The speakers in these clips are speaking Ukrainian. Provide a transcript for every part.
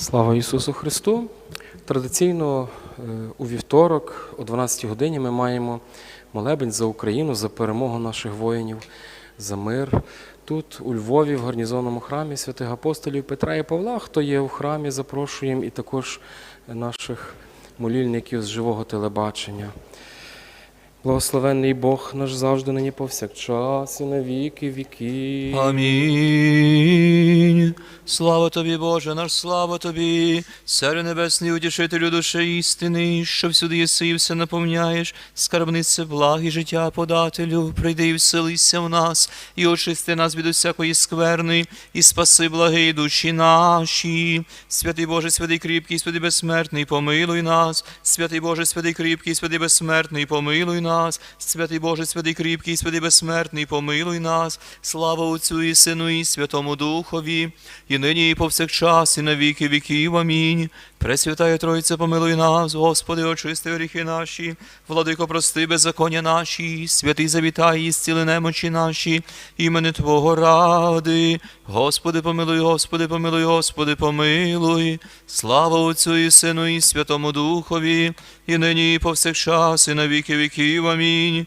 Слава Ісусу Христу! Традиційно е, у вівторок о 12 годині ми маємо молебень за Україну, за перемогу наших воїнів, за мир. Тут, у Львові, в гарнізонному храмі святих апостолів Петра і Павла, хто є у храмі, запрошуємо і також наших молільників з живого телебачення. Благословенний Бог наш завжди нині повсякчас і на віки віки. Амінь. Слава тобі, Боже, наш слава тобі, Царю Небесний, утішителю душі істини, що всюди єси і все наповняєш, скарбнице благ і життя подателю, прийди і вселися в нас, і очисти нас від усякої скверни, і спаси благи душі наші. Святий Боже, святий кріпкий, святий безсмертний, помилуй нас. Святий Боже, святий кріпкий, святий безсмертний, помилуй нас. Святий Боже, святий кріпкий, святий безсмертний, помилуй нас. Слава Отцю і Сину і Святому Духові, і нині, і повсякчас, і на віки віків. Амінь. Пресвятая Тройця, помилуй нас, Господи, очисти гріхи наші, владико, прости беззаконня наші, святий завітай, і зціли немочі наші, імени Твого ради. Господи, помилуй, Господи, помилуй, Господи, помилуй. Слава Отцю і Сину і Святому Духові, і нині, і повсякчас, і на віки віків. Амінь.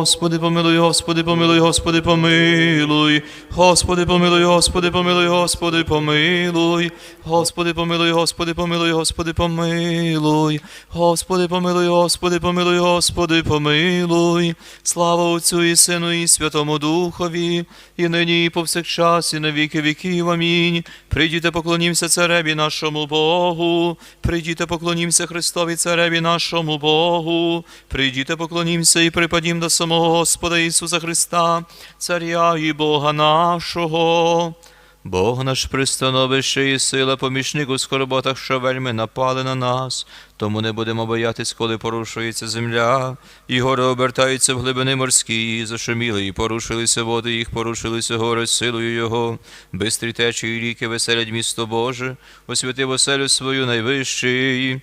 Господи, помилуй, Господи, помилуй, Господи, помилуй. Господи, помилуй, Господи, помилуй, Господи, помилуй. Господи, помилуй, Господи, помилуй, Господи, помилуй. Господи, помилуй, Господи, помилуй, Господи, помилуй. Слава Отцю і Сину і Святому Духові, і нині, і повсякчас, і на віки віків. Амінь. Прийдіте, поклонімся цареві нашому Богу. Прийдіте, поклонімся Христові цареві нашому Богу. Прийдіте, поклонімся і припадім до самого Господа Ісуса Христа, Царя і Бога нашого. Бог наш пристановище і сила, помічник у скорботах, що вельми напали на нас, тому не будемо боятись, коли порушується земля, і гори обертаються в глибини морські, і зашуміли, і порушилися води, їх порушилися гори силою Його. Бистрі течі і ріки веселять місто Боже, освятив оселю свою найвищий.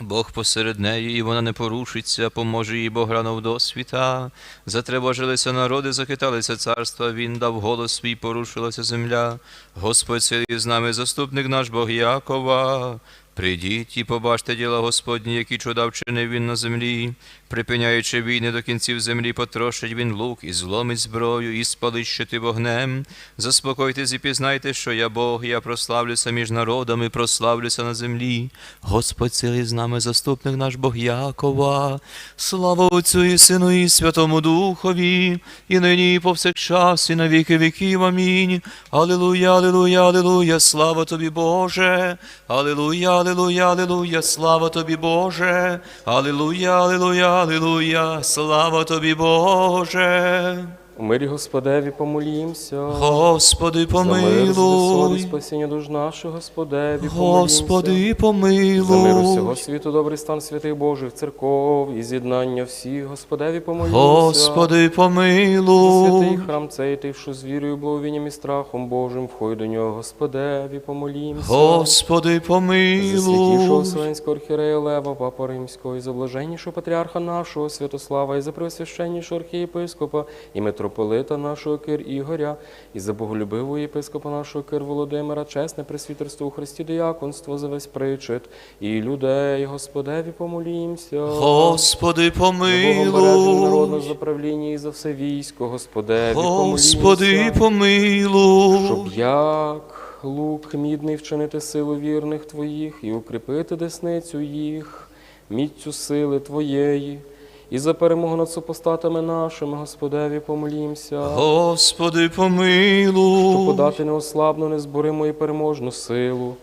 Бог посеред неї, і вона не порушиться, поможе їй Бог рано в досвіта. Затривожилися народи, захиталися царства, він дав голос свій, порушилася земля. Господь силі з нами, заступник наш Бог Якова. Прийдіть і побачте діла Господні, які чуда вчинив він на землі, припиняючи війни до кінців землі, потрошить він лук і зломить зброю, і спалить щити вогнем. Заспокойтесь і пізнайте, що я Бог, я прославлюся між народами, прославлюся на землі. Господь силий з нами, заступник наш Бог Якова. Слава Отцю і Сину і Святому Духові, і нині, і повсякчас, і на віки віків. Амінь. Алілуя, алілуя, алілуя, слава тобі, Боже. Алілуя, алілуя, алілуя, слава тобі, Боже. Алілуя, алілуя, алілуя, слава тобі, Боже. У мирі Господеві помолімся. Господи, За мир, помилуй. спасіння душ наших, Господеві. Господи, За мир помилуй. світу, добрий стан святих Божих церков і з'єднання всіх, Господеві помолімся. Господи, За святий храм цей, ти, що з вірою, благовінням і страхом Божим, входь до нього, Господеві помолімся. Господи, За святішого помилуй. Вселенського архірея Лева, Папа Римського, і за блаженнішого патріарха нашого Святослава, і за преосвященнішого архієпископа, і митрополита нашого Кир Ігоря, і за боголюбивого єпископа нашого Кир Володимира, чесне пресвітерство у Христі дияконство за весь причет, і людей, Господеві помолімся. Господи, За Богом народного помилуй. заправління і за все військо, Господеві Господи, помилуй. Щоб як лук мідний вчинити силу вірних Твоїх і укріпити десницю їх, міцю сили Твоєї, і за перемогу над супостатами нашими, Господеві, помолімся, Господи, щоб подати неослабну, незбориму і переможну силу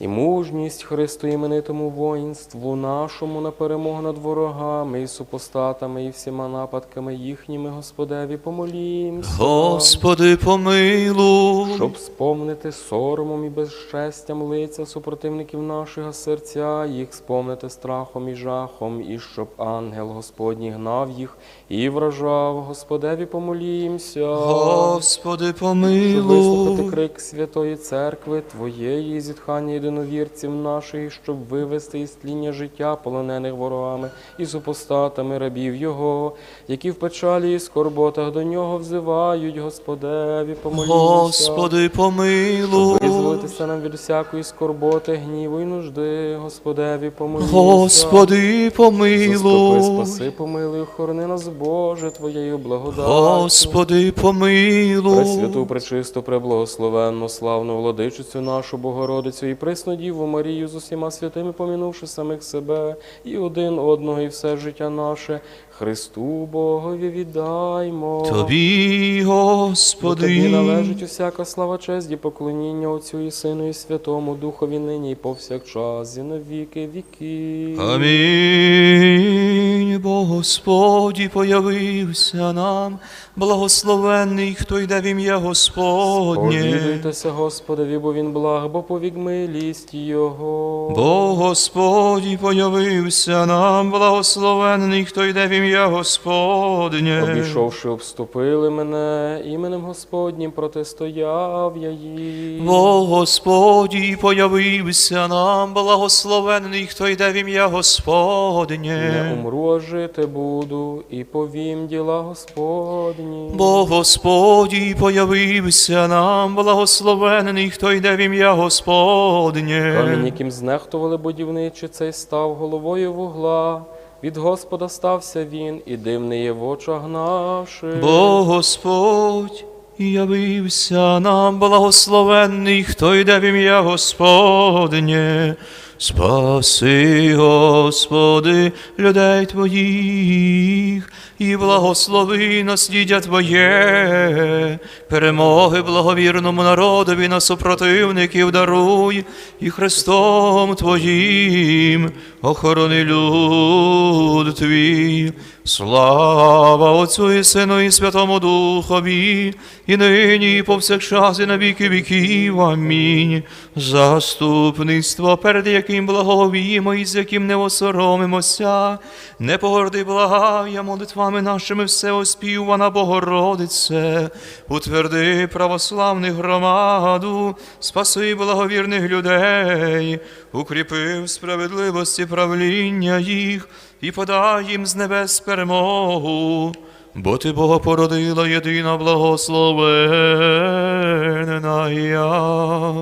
і мужність Христу іменитому воїнству нашому на перемогу над ворогами і супостатами, і всіма нападками їхніми, Господеві, помолімся. Господи, помилуй. Щоб спомнити соромом і безчестям лиця супротивників наших, а серця їх спомнити страхом і жахом, і щоб ангел Господній гнав їх і вражав, Господеві помолімся. Господи, Щоб вислухати крик Святої Церкви, Твоєї зітхання єдиновірців наших, щоб вивести із тління життя полонених ворогами і супостатами рабів Його, які в печалі і скорботах до нього взивають, Господеві, помолімся. Господи, помилуй. Визволитися нам від всякої скорботи, гніву і нужди, Господеві, помилуйся. Господи, Заступи, помилуй. спаси, помилуй, охорони нас, Боже, Твоєю благодаттю. Господи, помилуй. Пресвяту, пречисту, преблагословенну, славну владичицю нашу Богородицю і пресну Діву Марію з усіма святими, помінувши самих себе і один одного, і все життя наше, Христу Богові віддаймо. Тобі, Бо Господи. Тобі належить усяка слава, честь і поклоніння Отцю і Сину і Святому Духові нині і повсякчас, і на віки віків. Амінь. Бо Господі появився нам, благословенний, хто йде в ім'я Господнє. Повідуйтеся Господові, бо Він благ, бо повік милість Його. Бо Господі появився нам, благословенний, хто йде в ім'я Господнє. Обійшовши, обступили мене, іменем Господнім протистояв я їм. Бо Господі появився нам, благословенний, хто йде в ім'я Не Господнє. умру, а жити буду, і повім діла Господні. Бо Господі появився нам, благословенний, хто йде в ім'я Камінь, Господнє. яким знехтували будівничі, цей став головою вугла. Від Господа стався він, і дивний є в очах наших. Бо Господь явився нам, благословенний, хто йде в ім'я Господнє. Спаси, Господи, людей Твоїх, і благослови насліддя Твоє, перемоги благовірному народові на супротивників даруй, і Христом Твоїм охорони люд Твій. Слава Отцю і Сину і Святому Духові, і нині, і повсякчас, і на віки віків. Амінь. Заступництво, перед яким благовіємо і з яким не осоромимося, не погорди благая молитвами нашими все оспівана Богородице, утверди православних громаду, спаси благовірних людей, укріпи в справедливості правління їх і подай їм з небес перемогу. Бо ти Бога породила єдина благословенна я.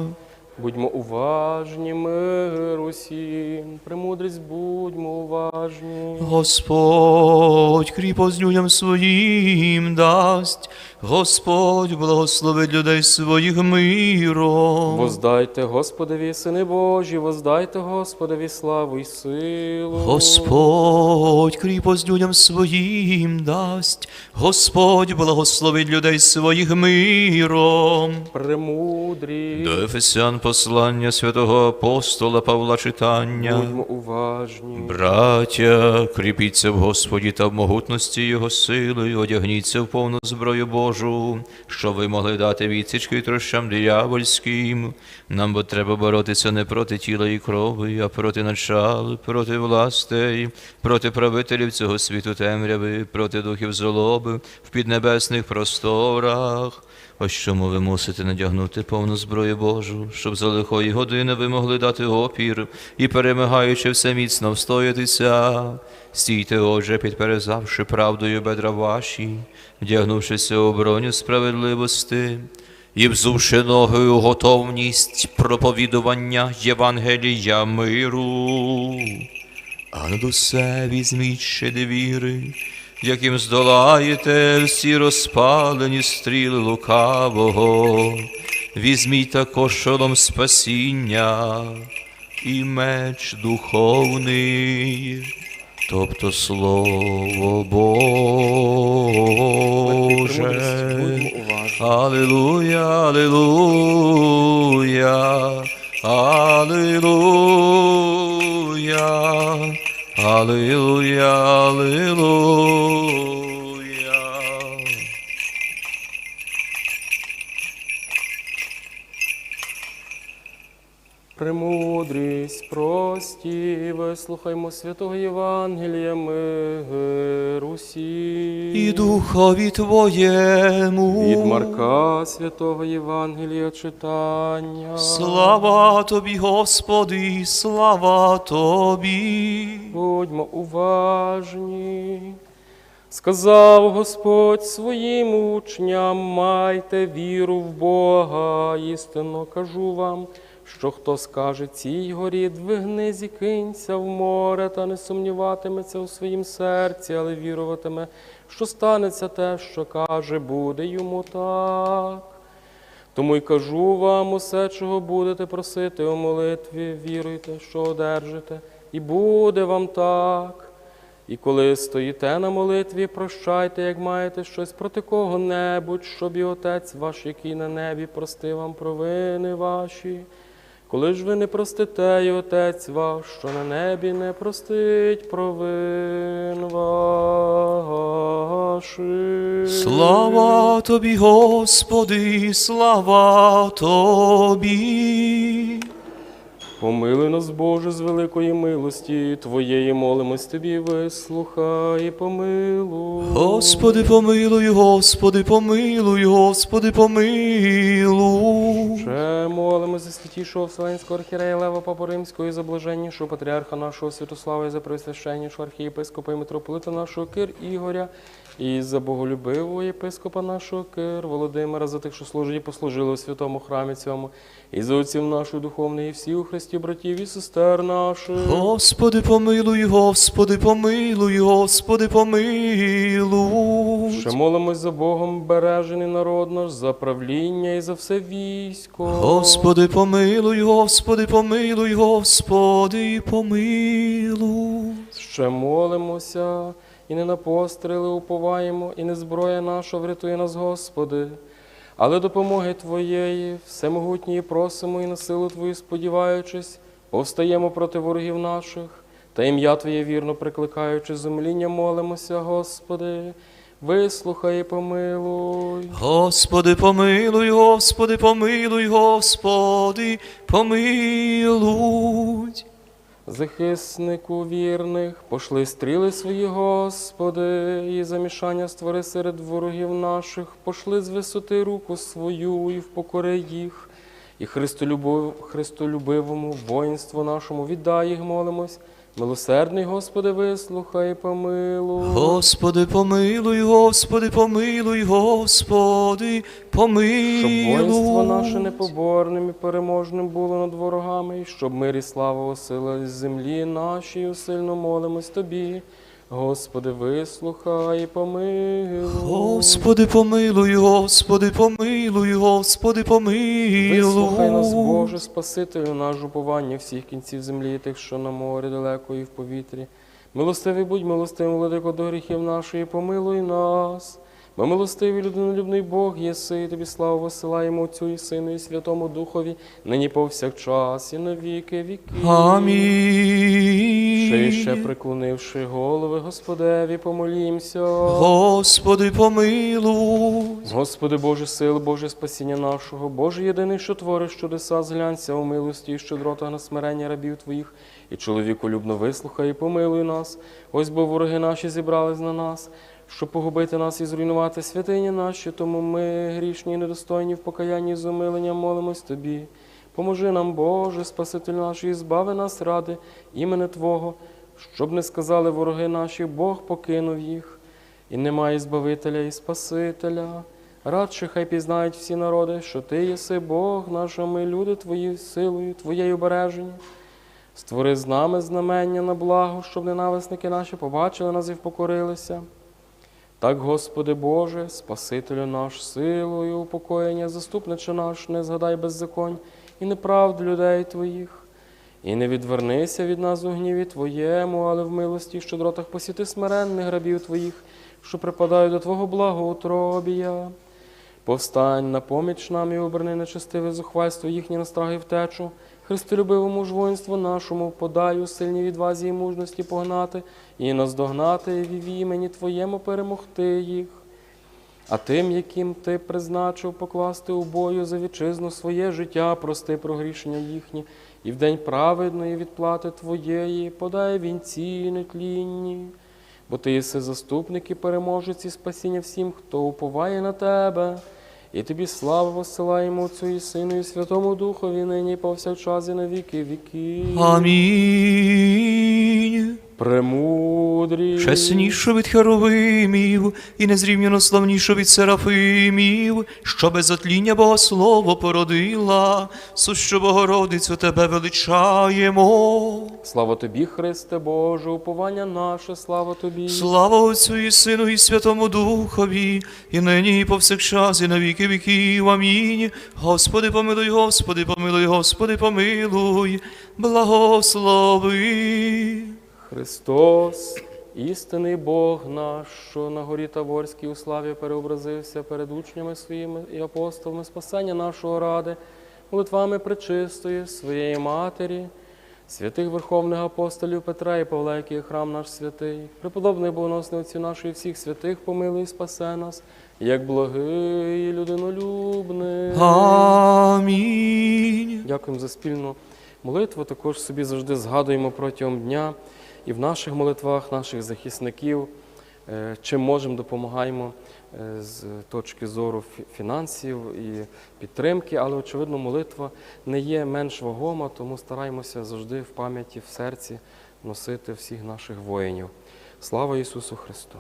Будьмо уважні, мир усім, премудрість будьмо уважні. Господь кріпость людям своїм дасть, Господь благословить людей своїх миром. Воздайте Господові, сини Божі, воздайте Господові славу і силу. Господь кріпость людям своїм дасть, Господь благословить людей своїх миром. Премудрі, До Ефесян послання святого апостола Павла читання. будьмо уважні. Браття, кріпіться в Господі та в могутності Його сили, одягніться в повну зброю Божу, щоб ви могли дати відсіч хитрощам диявольським. Нам бо треба боротися не проти тіла і крови, а проти начал, проти властей, проти правителів цього світу темряви, проти духів злоби в піднебесних просторах. Ось чому ви мусите надягнути повну зброю Божу, щоб за лихої години ви могли дати опір і, перемагаючи все міцно встоятися. Стійте, отже, підперезавши правдою бедра ваші, вдягнувшися у броню справедливості, і взувши ноги у готовність проповідування Євангелія миру. А над усе візьміть щит віри, яким здолаєте всі розпалені стріли лукавого. Візьміть також шолом спасіння і меч духовний, тобто Слово Боже. Аллилуйя, Аллилуйя, Аллилуйя, аллилуйя, аллилуйя. Премудрість прості, вислухаймо святого Євангелія миру всім. І духові Твоєму. Від Марка святого Євангелія читання. Слава Тобі, Господи, слава Тобі. Будьмо уважні. Сказав Господь своїм учням, майте віру в Бога. Істинно кажу вам, що хто скаже цій горі, двигни зікинься в море, та не сумніватиметься у своїм серці, але віруватиме, що станеться те, що каже, буде йому так. Тому й кажу вам усе, чого будете просити у молитві, віруйте, що одержите, і буде вам так. І коли стоїте на молитві, прощайте, як маєте щось проти кого-небудь, щоб і Отець ваш, який на небі, простив вам провини ваші. Коли ж ви не простите, і Отець ваш, що на небі не простить провин ваших. Слава Тобі, Господи, слава Тобі. Помилуй нас, Боже, з великої милості Твоєї молимось Тобі, вислухай і помилуй. Господи, помилуй, Господи, помилуй, Господи, помилуй. Ще молимо за святішого Вселенського архірея Лева Папу Римського і за блаженнішого патріарха нашого Святослава і за пресвященнішого архієпископа і митрополита нашого Кир Ігоря, і за боголюбивого єпископа нашого Кир Володимира, за тих, що служать і послужили у святому храмі цьому, і за отців нашої духовної, і всіх у Христі братів і сестер наших. Господи, помилуй, Господи, помилуй, Господи, помилуй. Ще молимось за Богом бережений народ наш, за правління і за все військо. Господи, помилуй, Господи, помилуй, Господи, помилуй. Ще молимося, і не на постріли уповаємо, і не зброя наша врятує нас, Господи. Але допомоги Твоєї, всемогутньої просимо і на силу Твою сподіваючись, повстаємо проти ворогів наших, та ім'я Твоє вірно прикликаючи зумління, молимося, Господи. Вислухай і помилуй. Господи, помилуй, Господи, помилуй, Господи, помилуй. Захиснику вірних, пошли стріли свої, Господи, і замішання створи серед ворогів наших, пошли з висоти руку свою і впокори їх, і Христолюбов, Христолюбивому воїнству нашому віддай їх, молимось. Милосердний, Господи, вислухай і помилуй. Господи, помилуй, Господи, помилуй, Господи, помилуй. Щоб воїнство наше непоборним і переможним було над ворогами, і щоб мир і слава осила з землі нашій, усильно молимось Тобі. Господи, вислухай і помилуй. Господи, помилуй, Господи, помилуй, Господи, помилуй. Вислухай нас, Боже, Спасителю, наш уповання всіх кінців землі, тих, що на морі далеко і в повітрі. Милостивий будь милостивим, владико до гріхів нашої, помилуй нас. Бо милостивий людинолюбний Бог єси, і тобі славу висилаємо Отцю і Сину, і Святому Духові, нині повсякчас, і на віки віки. Амінь. Ще приклонивши голови Господеві, помолімся. Господи, помилуй. Господи Боже, сил, Боже спасіння нашого, Боже єдиний, що твориш чудеса, зглянься у милості і щедрота на смирення рабів Твоїх, і чоловіку любно вислухай і помилуй нас. Ось бо вороги наші зібрались на нас, щоб погубити нас і зруйнувати святині наші, тому ми, грішні і недостойні в покаянні з умиленням, молимось Тобі. Поможи нам, Боже, Спаситель наш, і збави нас ради імени Твого, щоб не сказали вороги наші, Бог покинув їх, і немає Збавителя і Спасителя. Радше хай пізнають всі народи, що Ти єси Бог наш, люди Твої силою, Твоєю бережені. Створи з нами знамення на благо, щоб ненависники наші побачили нас і впокорилися. Так, Господи Боже, Спасителю наш, силою, упокоєння, заступниче наш, не згадай беззаконь і неправд людей Твоїх. І не відвернися від нас у гніві Твоєму, але в милості і щедротах посіти смиренних рабів Твоїх, що припадають до Твого благоутробія. Повстань на поміч нам і оберни нечестиве зухвальство їхнє настрахи втечу. Христолюбивому ж воїнству нашому подай у сильній відвазі і мужності погнати, і наздогнати, і в імені Твоєму перемогти їх. А тим, яким ти призначив покласти у бою за вітчизну своє життя, прости прогрішення їхні, і в день праведної відплати Твоєї подай вінці нетлінні. Бо ти єси заступник і переможець і спасіння всім, хто уповає на тебе. І тобі славу посилаємо Отцю і Сину, і Святому Духові, нині повсякчас і на віки віки. Амінь. Премудрі. Чеснішу від херовимів і незрівняно славнішу від серафимів, що без отління Богослово породила, сущу Богородицю тебе величаємо. Слава тобі, Христе Боже, уповання наше, слава тобі. Слава Отцю і Сину, і Святому Духові, і нині, і повсякчас, і на віки віків. Амінь. Господи, помилуй, Господи, помилуй, Господи, помилуй, благослови. Христос, істинний Бог наш, що на горі Таворській у славі переобразився перед учнями своїми і апостолами спасення нашого ради, молитвами пречистої своєї Матері, святих верховних апостолів Петра і Павла, який храм наш святий, преподобний богоносний отці нашої всіх святих, помилуй і спасе нас, як благий і людинолюбний. Амінь. Дякуємо за спільну молитву. Також собі завжди згадуємо протягом дня і в наших молитвах, наших захисників, е, чим можемо, допомагаємо е, з точки зору фінансів і підтримки, але очевидно, молитва не є менш вагома, тому стараємося завжди в пам'яті, в серці носити всіх наших воїнів. Слава Ісусу Христу!